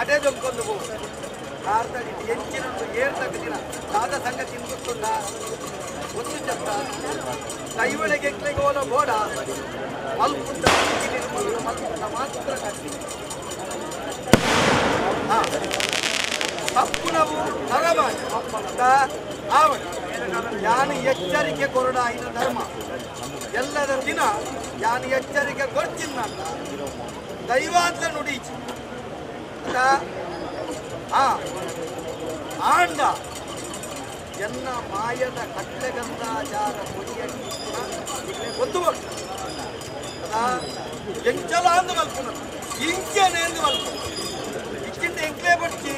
ಮಡೆ ದೊಂಕೊಂಡು ಹೋಗು ಭಾರತದಲ್ಲಿ ಹೆಂಚಿನೊಂದು ಏರ್ ತಗ್ಗಿನ ದಾದ ಸಂಗತಿ ಗೊತ್ತುಂಡ ಒಂದು ಚೆತ್ತ ಕೈವಳೆಗೆ ಎಕ್ಲೆಗೋಲ ಗೋಡ ಮಲ್ಪುಂಡ ನಿರ್ಮಲ ಮಲ್ಪುಂಡ ಮಾತ್ರ ಕಟ್ಟಿ ಹಾ ತಪ್ಪುನವು ನರಮಾಡಿ ಅಂತ ಆವಡಿ ಯಾನು ಎಚ್ಚರಿಕೆ ಕೊರಡ ಐನ ಧರ್ಮ ಎಲ್ಲದ ದಿನ ಯಾನು ಎಚ್ಚರಿಕೆ ಕೊಡ್ತಿನ್ನಂತ ದೈವಾಂತ ನುಡೀಚಿ ಅಂತ ಆ ಆಂಡ ಎನ್ನ ಮಾಯದ ಕಟ್ಲೆಗಂಧಾಚಾರ ಮುಡಿಯಲ್ಲಿ ಒತ್ತು ಎಂಚಲ ಅಂದು ಮಲ್ಪುನ ಇಂಚನೆ ಎಂದು ಮಲ್ಪುನ ಇಕ್ಕಿಂದ ಎಂಕ್ಲೇ ಬಡ್ಚಿ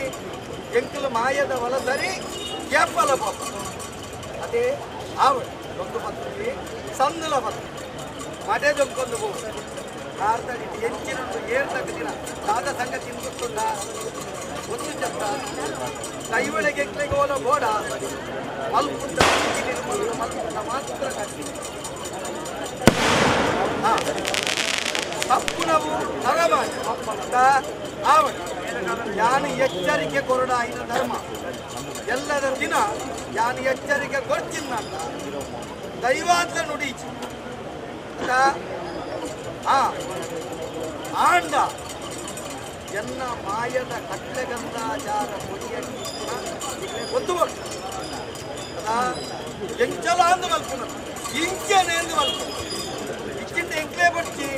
ಎಂಕಲು ಮಾಯದ ವಲಸರಿ ಕೇಪಲ ಪಾಪ ಅದೇ ಆವಡ್ ಒಂದು ಪತ್ರಿಕೆ ಸಂದುಲ ಪತ್ರ ಮಡೆ ದೊಂಕೊಂಡು ಹೋಗು ಭಾರತದಲ್ಲಿ ಹೆಂಚಿನೊಂದು ಏರ್ ತಗ್ಗಿನ ದಾದ ಸಂಗತಿ ಗೊತ್ತುಂಡ ಒಂದು ಚೆತ್ತ ಕೈವಳೆಗೆ ಎಕ್ಲೆಗೋಲ ಗೋಡ ಮಲ್ಪುಂಡ ನಿರ್ಮಲ ಮಲ್ಪುಂಡ ಮಾತ್ರ ಕಟ್ಟಿ ಹಾ ತಪ್ಪುನವು ನರಮಾಡಿ ಅಂತ ಆವಡಿ ಯಾನು ಎಚ್ಚರಿಕೆ ಕೊರಡ ಐನ ಧರ್ಮ ಎಲ್ಲದ ದಿನ ಯಾನು ಎಚ್ಚರಿಕೆ ಕೊಡ್ತಿನ್ನಂತ ದೈವಾಂತ ನುಡೀಚಿ ಅಂತ ಆ ಆಂಡ ಎನ್ನ ಮಾಯದ ಕಟ್ಲೆಗಂಧಾಚಾರ ಮುಡಿಯಲ್ಲಿ ಒತ್ತು ಎಂಚಲ ಅಂದು ಮಲ್ಪುನ ಇಂಚನೆ ಎಂದು ಮಲ್ಪುನ ಇಕ್ಕಿಂದ ಎಂಕ್ಲೇ ಬಡ್ಚಿ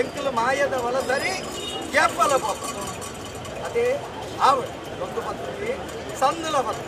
ಎಂಕಲು ಮಾಯದ ವಲಸರಿ ಕೇಪಲ ಪಾಪ ಅದೇ ಆವಡ್ ಒಂದು ಪತ್ರಿಕೆ ಸಂದುಲ ಪತ್ರ